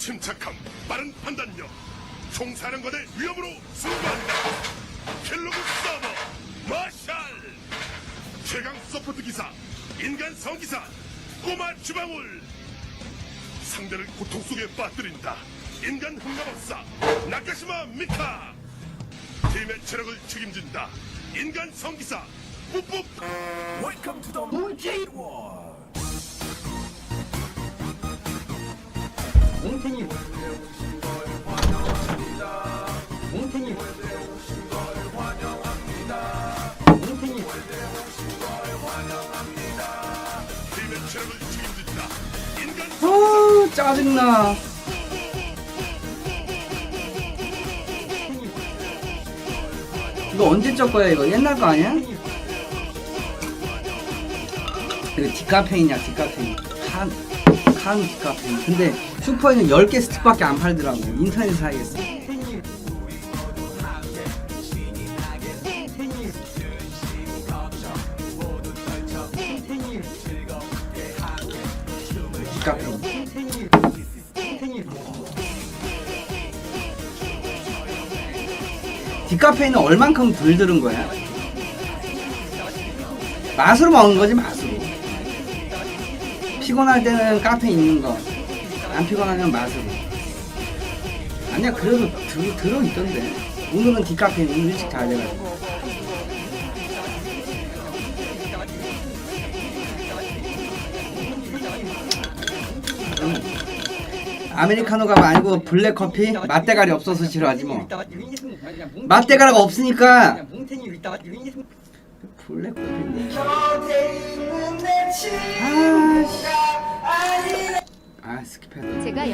침착함, 빠른 판단력, 총사령관의 위협으로 승부한다. 킬로그 서버, 마샬, 최강 서포트 기사, 인간 성기사, 꼬마 주방울. 상대를 고통 속에 빠뜨린다. 인간 흑마법사, 나카시마 미카. 팀의 체력을 책임진다. 인간 성기사, 뿌뿌. Welcome to the Moonshade War. 몽탱이 몽탱이 몽탱이 아 짜증나. 이거 언제 적 거야 이거? 옛날 거 아니야? 이거 디카페인이야 디카페인. 칸, 칸 디카페인 근데 슈퍼에는 10개 스틱밖에 안 팔더라고 인터넷 사야겠어. 디카페인 디카페인은 얼만큼 덜 들은 거야? 맛으로 먹는 거지 맛으로 피곤할 때는 카페 있는 거 안 피곤하면 맛으로 아니야 그래도 들, 들어있던데. 오늘은 디카페인 오늘 일찍 자야 돼가지고. 음. 아메리카노가 말고 블랙 커피? 맛대가리 없어서 싫어하지 뭐. 맛대가리가 없으니까. 블랙 커피. 아, skip it.